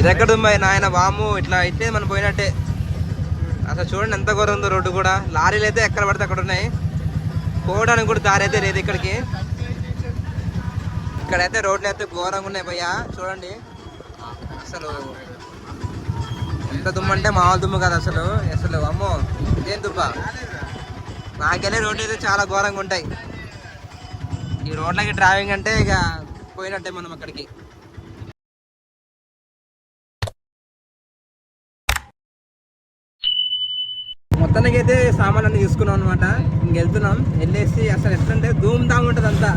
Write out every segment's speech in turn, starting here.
ఇది ఎక్కడ ఉంది నాయన వాము ఇట్లా అయితే మనం పోయినట్టే. అసలు చూడండి ఎంత ఘోరం ఉందో రోడ్డు కూడా. లారీలు అయితే ఎక్కడ పడితే అక్కడ ఉన్నాయి. పోవడానికి కూడా దారి అయితే లేదు ఇక్కడికి. ఇక్కడైతే రోడ్లు అయితే ఘోరంగా ఉన్నాయి భయ్యా. చూడండి. అసలు ఎంత దుమ్ము అంటే మామూలు దుమ్ము కాదు అసలు. అసలు అమ్మో ఇదేం దుబ్బ? నాకెళ్ళే రోడ్లు అయితే చాలా ఘోరంగా ఉంటాయి. ఈ రోడ్లకి డ్రైవింగ్ అంటే ఇక పోయినట్టే మనం అక్కడికి. మొత్తానికి సామాన్ అన్ని తీసుకున్నాం అనమాట ఇంక వెళ్తున్నాం. వెళ్ళేసి అసలు ఎట్లంటే ధూమ్ ధామ్ ఉంటుంది అంతా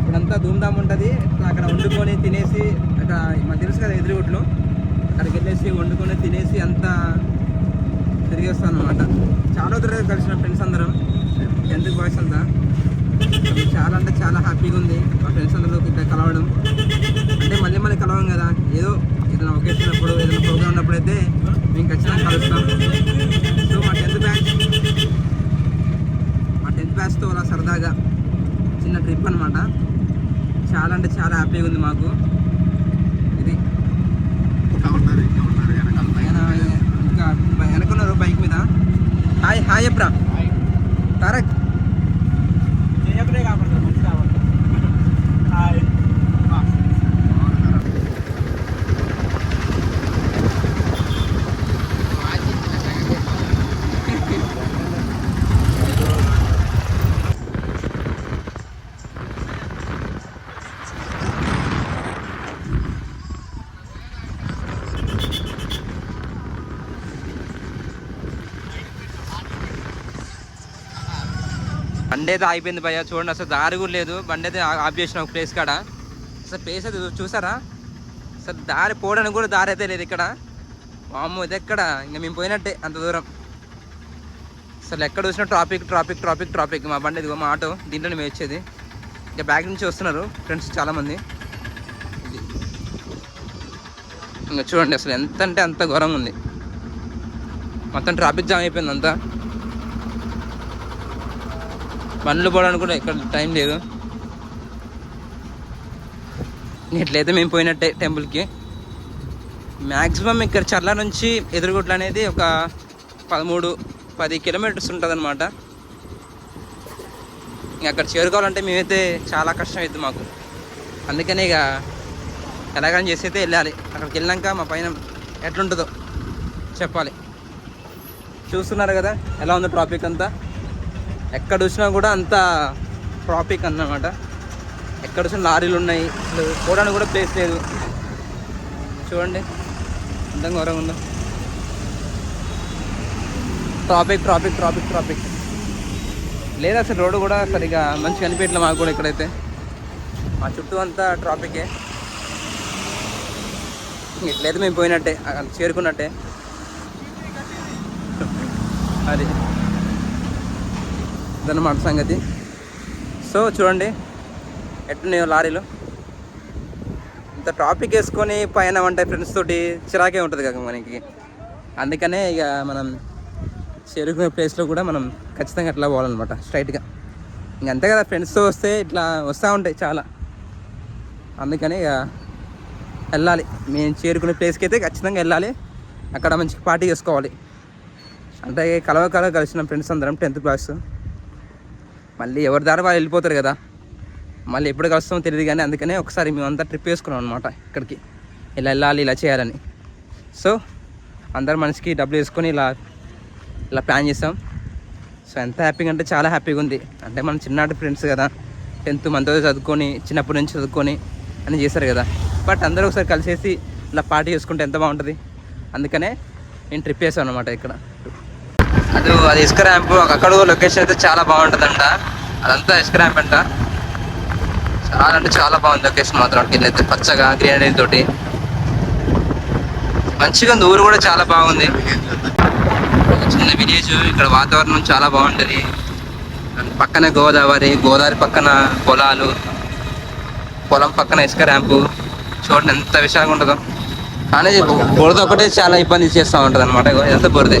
ఇప్పుడంతా ధూమ్ ధామ్ ఉంటుంది. అక్కడ వండుకొని తినేసి అక్కడ మాకు తెలుసు కదా ఎదురుగుట్లు అక్కడికి వెళ్ళేసి వండుకొని తినేసి అంతా తిరిగి వస్తాం అనమాట చాలా దూరం కలిసిన ఫ్రెండ్స్ అందరం. టెన్త్ బాయ్స్ అంతా. చాలా అంటే చాలా హ్యాపీగా ఉంది మా ఫ్రెండ్స్ అందరూ ఇక్కడ కలవడం. అంటే మళ్ళీ మళ్ళీ కలవం కదా. ఏదో ఏదైనా ఒకేషన్ అప్పుడు ఏదైనా ప్రోగ్రామ్ ఉన్నప్పుడు అయితే మేము ఖచ్చితంగా కలుస్తాం సో మా టెన్త్ బ్యాచ్ మా టెన్త్ బ్యాచ్తో అలా సరదాగా చిన్న ట్రిప్ అనమాట చాలా అంటే చాలా హ్యాపీగా ఉంది మాకు. ఇది. ఇంకా వెనకున్నారు బైక్ మీద. హాయ్ హాయ్ ఎప్రా తారక్ బండి అయితే ఆగిపోయింది భయ్య. చూడండి అసలు దారి కూడా లేదు. బండి అయితే ఆఫ్ చేసిన ఒక ప్లేస్ కాడ. అసలు ప్లేస్ అయితే చూసారా? అసలు దారి పోవడానికి కూడా దారి అయితే లేదు ఇక్కడ. వామ్మో ఇది ఎక్కడ? ఇంకా మేము పోయినట్టే అంత దూరం. అసలు ఎక్కడ చూసినా ట్రాఫిక్ ట్రాఫిక్ ట్రాఫిక్ ట్రాఫిక్ మా బండి ఇదిగో మా ఆటో దీంట్లోనే మేము వచ్చేది. ఇంకా బ్యాక్ నుంచి వస్తున్నారు ఫ్రెండ్స్ చాలామంది. ఇంకా చూడండి అసలు ఎంత అంటే అంత ఘోరంగా ఉంది. మొత్తం ట్రాఫిక్ జామ్ అయిపోయింది అంతా బండ్లు పోవడానికి కూడా ఇక్కడ టైం లేదు. ఎట్లయితే మేము పోయినట్టే టెంపుల్కి. మ్యాక్సిమం ఇక్కడ చర్ల నుంచి ఎదురుగుట్ల అనేది ఒక పదమూడు పది కిలోమీటర్స్ ఉంటుంది అనమాట ఇంకా అక్కడ చేరుకోవాలంటే మేమైతే చాలా కష్టం అవుతుంది మాకు. అందుకనే ఇక ఎలాగని చేసి అయితే వెళ్ళాలి. అక్కడికి వెళ్ళాక మా పైన ఎట్లుంటుందో చెప్పాలి. చూస్తున్నారు కదా ఎలా ఉందో ట్రాఫిక్ అంతా? ఎక్కడ చూసినా కూడా అంత ట్రాఫిక్ అన్నమాట. ఎక్కడ చూసినా లారీలు ఉన్నాయి. అసలు చూడడానికి కూడా ప్లేస్ లేదు. చూడండి. ఎంత ఘోరంగా ఉందో. Traffic traffic traffic traffic. లేదు అసలు రోడ్డు కూడా సరిగా మంచిగా కనిపించలేదు మాకు కూడా ఇక్కడైతే. మా చుట్టూ అంతా ట్రాఫికే. ఇట్లయితే మేము పోయినట్టే అక్కడ చేరుకున్నట్టే. అది. ఇదన్నమాట సంగతి. సో చూడండి ఎట్టున్నాయో లారీలు. ఇంత టాపిక్ వేసుకొని పైన అంటే ఫ్రెండ్స్ తోటి చిరాకే ఉంటుంది కదా మనకి. అందుకనే ఇక మనం చేరుకునే ప్లేస్లో కూడా మనం ఖచ్చితంగా అట్లా పోవాలన్నమాట స్ట్రైట్గా ఇంక అంతే కదా ఫ్రెండ్స్తో వస్తే ఇట్లా వస్తూ ఉంటాయి చాలా. అందుకని ఇక వెళ్ళాలి. మేము చేరుకునే ప్లేస్కి అయితే ఖచ్చితంగా వెళ్ళాలి. అక్కడ మంచి పార్టీ చేసుకోవాలి. అంటే కలవ కలవ కలిసిన ఫ్రెండ్స్ అందరం టెన్త్ క్లాస్ మళ్ళీ ఎవరి దారి వాళ్ళు వెళ్ళిపోతారు కదా. మళ్ళీ ఎప్పుడు కలుస్తామో తెలియదు కానీ అందుకనే ఒకసారి మేమంతా ట్రిప్ వేసుకున్నాం అనమాట ఇక్కడికి. ఇలా వెళ్ళాలి ఇలా చేయాలని. సో అందరు మనిషికి డబ్బులు వేసుకొని ఇలా ఇలా ప్లాన్ చేసాం. సో ఎంత హ్యాపీగా అంటే చాలా హ్యాపీగా ఉంది. అంటే మనం చిన్ననాటి ఫ్రెండ్స్ కదా. టెన్త్ మనతో చదువుకొని చిన్నప్పటి నుంచి చదువుకొని అని చేశారు కదా. బట్ అందరూ ఒకసారి కలిసేసి ఇలా పార్టీ చేసుకుంటే ఎంత బాగుంటుంది? అందుకనే నేను ట్రిప్ వేసాను అనమాట ఇక్కడ. అది అది ఇసుక ర్యాంప్ అక్కడ లొకేషన్ అయితే చాలా బాగుంటుందంట. అదంతా ఇసుక ర్యాంప్ అంట. చాలా అంటే చాలా బాగుంది లొకేషన్ మాత్రం. అయితే పచ్చగా గ్రీనరీ తోటి. మంచిగా ఉంది. ఊరు కూడా చాలా బాగుంది. చిన్న విలేజ్ ఇక్కడ వాతావరణం చాలా బాగుంటుంది. పక్కనే గోదావరి గోదావరి పక్కన పొలాలు. పొలం పక్కన ఇసుక ర్యాంపు. చూడండి ఎంత విశాలంగా ఉంటుందో. కానీ బురద ఒకటే చాలా ఇబ్బంది చేస్తూ ఉంటుంది అనమాట ఎంత బురదే.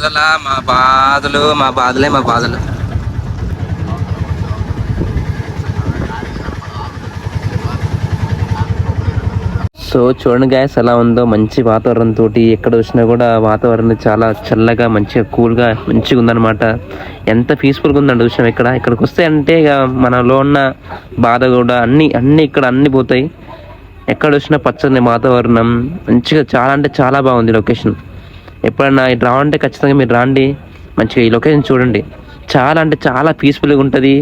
బురదలా మా బాధలు మా బాధలే మా బాధలు. సో చూడండి గ్యాస్ ఎలా ఉందో మంచి వాతావరణం తోటి ఎక్కడ వచ్చినా కూడా వాతావరణం చాలా చల్లగా మంచిగా కూల్గా మంచిగా ఉందన్నమాట. ఎంత పీస్ఫుల్గా ఉందండి విషయం ఇక్కడ. ఇక్కడికి వస్తే అంటే ఇక మనలో ఉన్న బాధ కూడా అన్ని అన్ని ఇక్కడ అన్ని పోతాయి. ఎక్కడ వచ్చినా పచ్చని వాతావరణం మంచిగా చాలా అంటే చాలా బాగుంది లొకేషన్ ఎప్పుడన్నా ఇటు రావంటే ఖచ్చితంగా మీరు రాండి. మంచిగా ఈ లొకేషన్ చూడండి. చాలా అంటే చాలా పీస్ఫుల్గా ఉంటుంది.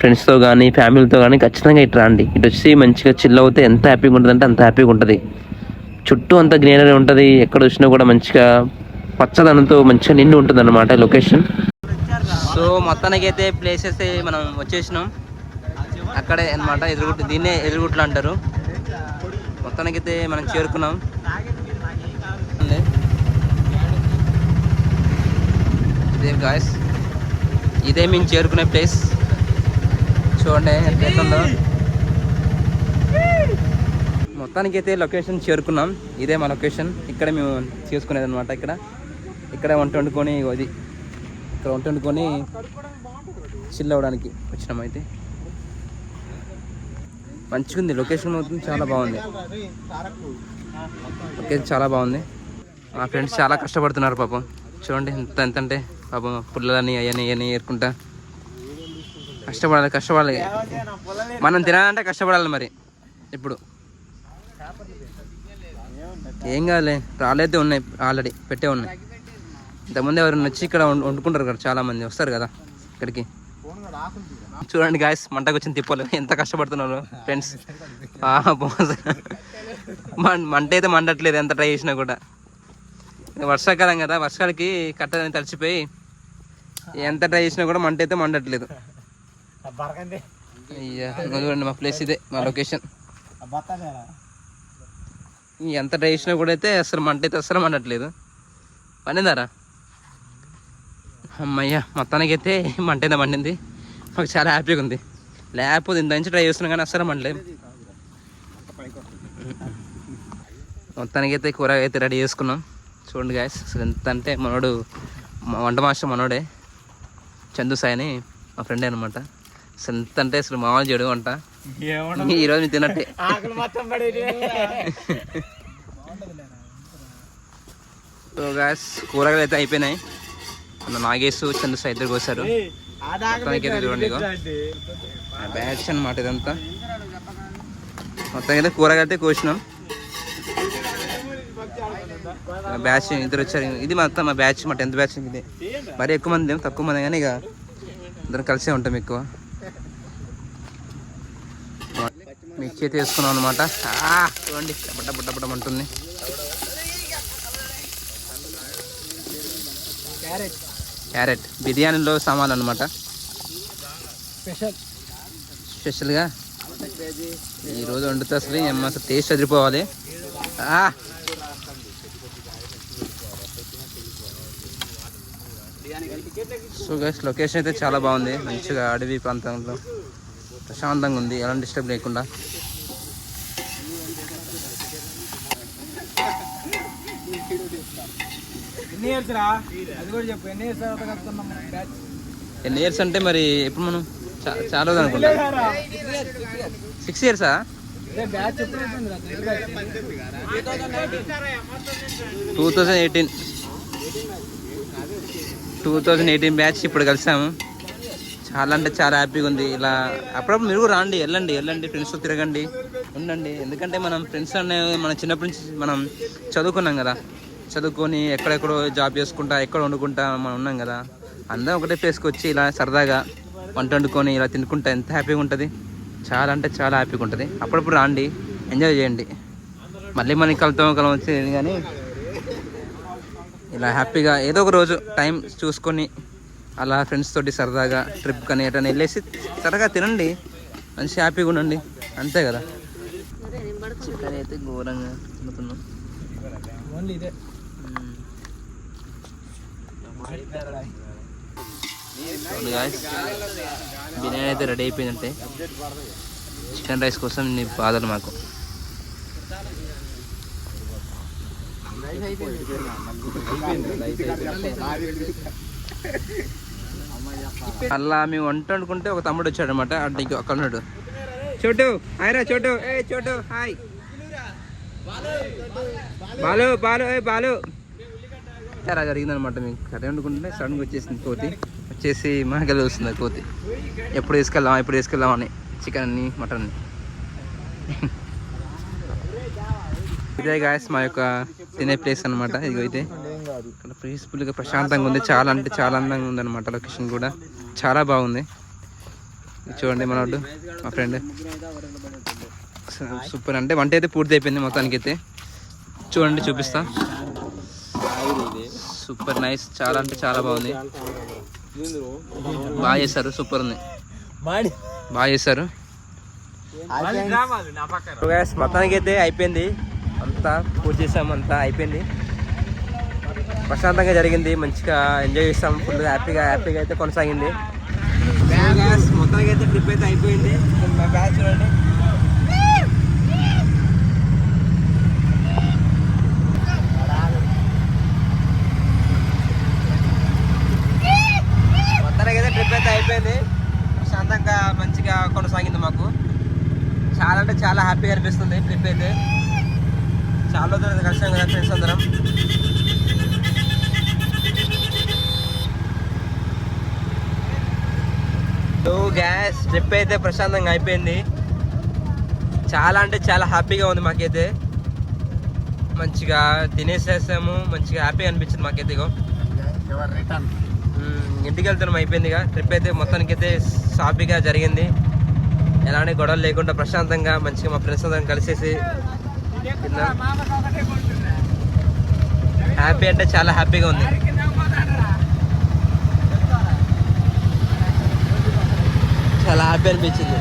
ఫ్రెండ్స్తో కానీ ఫ్యామిలీతో కానీ ఖచ్చితంగా ఇటు రండి. ఇటు వచ్చి మంచిగా చిల్ అవుతే ఎంత హ్యాపీగా ఉంటుంది అంటే అంత హ్యాపీగా ఉంటుంది. చుట్టూ అంతా గ్రీనరీ ఉంటుంది. ఎక్కడ వచ్చినా కూడా మంచిగా పచ్చదనంతో మంచిగా నిండి ఉంటుంది అనమాట లొకేషన్ సో మొత్తానికి అయితే ప్లేసెస్ మనం వచ్చేసినాం. అక్కడే అనమాట ఎదురుగుట్టు. దీన్నే ఎదురుగుట్లు అంటారు. మొత్తానికి అయితే మనం చేరుకున్నాం. ఇదే గాయస్ ఇదే మేము చేరుకునే ప్లేస్ చూడండి ఎంత ఎట్లుందో మొత్తానికి అయితే లొకేషన్ చేరుకున్నాం. ఇదే మా లొకేషన్ ఇక్కడ మేము చేసుకునేది అనమాట ఇక్కడ. ఇక్కడ వంట వండుకొని ఇది. ఇక్కడ వంట వండుకొని చిల్ అవ్వడానికి వచ్చినామైతే మంచిగా ఉంది లొకేషన్ మొత్తం చాలా బాగుంది. లొకేషన్ చాలా బాగుంది. మా ఫ్రెండ్స్ చాలా కష్టపడుతున్నారు పాపం. చూడండి ఎంత ఎంత అంటే పాపం పుల్లలని అవన్నీ అవన్నీ ఏరుకుంటా. కష్టపడాలి కష్టపడాలి. మనం తినాలంటే కష్టపడాలి మరి. ఇప్పుడు. ఏం కాదులే రాళ్ళైతే ఉన్నాయి ఆల్రెడీ పెట్టే ఉన్నాయి. ఇంతకుముందు ఎవరైనా వచ్చి ఇక్కడ వండుకుంటారు కదా చాలామంది వస్తారు కదా ఇక్కడికి. చూడండి గాయస్ మంటకు వచ్చిన తిప్పలు. ఎంత కష్టపడుతున్నారు ఫ్రెండ్స్ మంట అయితే మండట్లేదు ఎంత ట్రై చేసినా కూడా. వర్షాకాలం కదా వర్షాలకి కట్టదని తడిచిపోయి ఎంత ట్రై చేసినా కూడా మంట అయితే మండట్లేదు. అయ్యా చూడండి మా ప్లేస్ ఇదే మా లొకేషన్ ఎంత ట్రై చేసినా కూడా అయితే అసలు మంట అయితే అసలు మండట్లేదు. పండిందారా? అమ్మయ్య మొత్తానికి అయితే మంట అయితే మండింది. మాకు చాలా హ్యాపీగా ఉంది. లేకపోతే ఇంత నుంచి ట్రై చేస్తున్నాం కానీ అసలు మండలేదు. మొత్తానికి అయితే కూర అయితే రెడీ చేసుకున్నాం. చూడండి గాయస్ అసలు ఎంత అంటే మనోడు వంట మాస్టర్ మనోడే. చందు సాయి అని మా ఫ్రెండే అనమాట ఎంత అంటే అసలు మామూలు చెడు వంట ఈరోజు మీరు తిన్నట్టే. సో కూరగాయలు అయితే అయిపోయినాయి. మన నాగేశ్ చందు సాయి ఇద్దరు మొత్తానికి అయితే చూడండి బ్యాచ్ అనమాట ఇదంతా. మొత్తానికి అయితే కూరగాయలు అయితే కోసినాం. బ్యాచ్ ఇద్దరు వచ్చారు. ఇది మొత్తం మా బ్యాచ్ మా టెన్త్ బ్యాచ్ ఇది. మరి ఎక్కువ మంది ఏం తక్కువ మంది కానీ ఇక ఇద్దరం కలిసే ఉంటాం ఎక్కువ. మిర్చి అయితే వేసుకున్నాం అనమాట చూడండి బట్ట బట్ట అంటుంది క్యారెట్. బిర్యానీలో సామాన్లు అనమాట స్పెషల్. స్పెషల్గా? ఈరోజు వండితే అసలు ఏం అసలు టేస్ట్ అదిరిపోవాలి. సో గైస్ లొకేషన్ అయితే చాలా బాగుంది. మంచిగా అడవి ప్రాంతంలో ప్రశాంతంగా ఉంది. ఎలాంటి డిస్టర్బ్ లేకుండా. ఎన్ని ఇయర్స్ అంటే మరి ఎప్పుడు మనం చాలా అనుకుంటా. Six ఇయర్సా two thousand eighteen two thousand eighteen batch ఇప్పుడు కలిసాము. చాలా అంటే చాలా హ్యాపీగా ఉంది. ఇలా అప్పుడప్పుడు మీరు కూడా రండి వెళ్ళండి వెళ్ళండి ఫ్రెండ్స్తో తిరగండి ఉండండి. ఎందుకంటే మనం ఫ్రెండ్స్ అనే మన చిన్నప్పటి నుంచి మనం చదువుకున్నాం కదా. చదువుకొని ఎక్కడెక్కడో జాబ్ చేసుకుంటా ఎక్కడ వండుకుంటా మనం ఉన్నాం కదా. అందరం ఒకటే ప్లేస్కి వచ్చి ఇలా సరదాగా వంట వండుకొని ఇలా తినుకుంటా ఎంత హ్యాపీగా ఉంటుంది. చాలా అంటే చాలా హ్యాపీగా ఉంటుంది. అప్పుడప్పుడు రాండి ఎంజాయ్ చేయండి. మళ్ళీ మనకి కలుతాం కలం వచ్చేది కానీ ఇలా హ్యాపీగా ఏదో ఒక రోజు టైం చూసుకొని అలా ఫ్రెండ్స్ తోటి సరదాగా ట్రిప్ కానీ ఎటైనా వెళ్ళేసి సరదాగా తినండి. మంచి హ్యాపీగా ఉండండి. అంతే కదా? చికెన్ అయితే ఘోరంగా తింటున్నాం ఓన్లీ ఇదే. బిర్యానీ అయితే రెడీ అయిపోయిందంటే. చికెన్ రైస్ కోసం నీ బాధలు మాకు. అలా మేము వంట వండుకుంటే ఒక తమ్ముడు వచ్చాడు అనమాట అడ్డకి అక్కడ ఉన్నాడు చోటు హాయ్ రా చోటు ఏ చోటు హాయ్. బాలు బాలు ఏ బాలు. చాలా జరిగిందనమాట మేము కర్రీ వండుకుంటే సడన్గా వచ్చేసింది కోతి. వచ్చేసి మనకెళ్ళి వస్తుంది కోతి. ఎప్పుడు తీసుకెళ్దాం ఎప్పుడు తీసుకెళ్దాం అని. చికెన్ అని మటన్ ఇదే గాయస్ మా యొక్క తినే ప్లేస్ అనమాట ఇదిగో అయితే ఇక్కడ పీస్ఫుల్గా ప్రశాంతంగా ఉంది. చాలా అంటే చాలా అందంగా ఉంది అనమాట లొకేషన్ కూడా. చాలా బాగుంది. ఇది చూడండి మనోడు మా ఫ్రెండ్ సూపర్ అంటే వంట అయితే పూర్తి అయిపోయింది మొత్తానికి అయితే చూడండి చూపిస్తా. సూపర్ నైస్ చాలా అంటే చాలా బాగుంది. బాగా చేశారు. సూపర్ ఉంది. బాగా చేశారు. మొత్తానికి అయితే అయిపోయింది. అంతా పూజ చేసాం అంతా అయిపోయింది. ప్రశాంతంగా జరిగింది మంచిగా ఎంజాయ్ చేసాం ఫుల్ హ్యాపీగా హ్యాపీగా అయితే కొనసాగింది. మొత్తానికి అయితే ట్రిప్ అయితే అయిపోయింది. మా బ్యాచ్ చూడండి. మొత్తానికి అయితే ట్రిప్ అయితే అయిపోయింది. ప్రశాంతంగా మంచిగా కొనసాగింది మాకు. చాలా అంటే చాలా హ్యాపీగా అనిపిస్తుంది ట్రిప్ అయితే. చాలా దూరం కలిసాం కదా ఫ్రెండ్స్ అందరం. సో గ్యాస్ ట్రిప్ అయితే ప్రశాంతంగా అయిపోయింది. చాలా అంటే చాలా హ్యాపీగా ఉంది మాకైతే. మంచిగా తినేసేసాము మంచిగా హ్యాపీగా అనిపించింది మాకైతే ఇగో. మ్మ్, ఇంటికి వెళ్తున్నాం అయిపోయిందిగా ట్రిప్ అయితే మొత్తానికి అయితే సాఫీగా జరిగింది. ఎలాంటి గొడవలు లేకుండా ప్రశాంతంగా మంచిగా మా ఫ్రెండ్స్ అందరం కలిసేసి హ్యాపీ అంటే చాలా హ్యాపీగా ఉంది. చాలా హ్యాపీ అనిపించింది.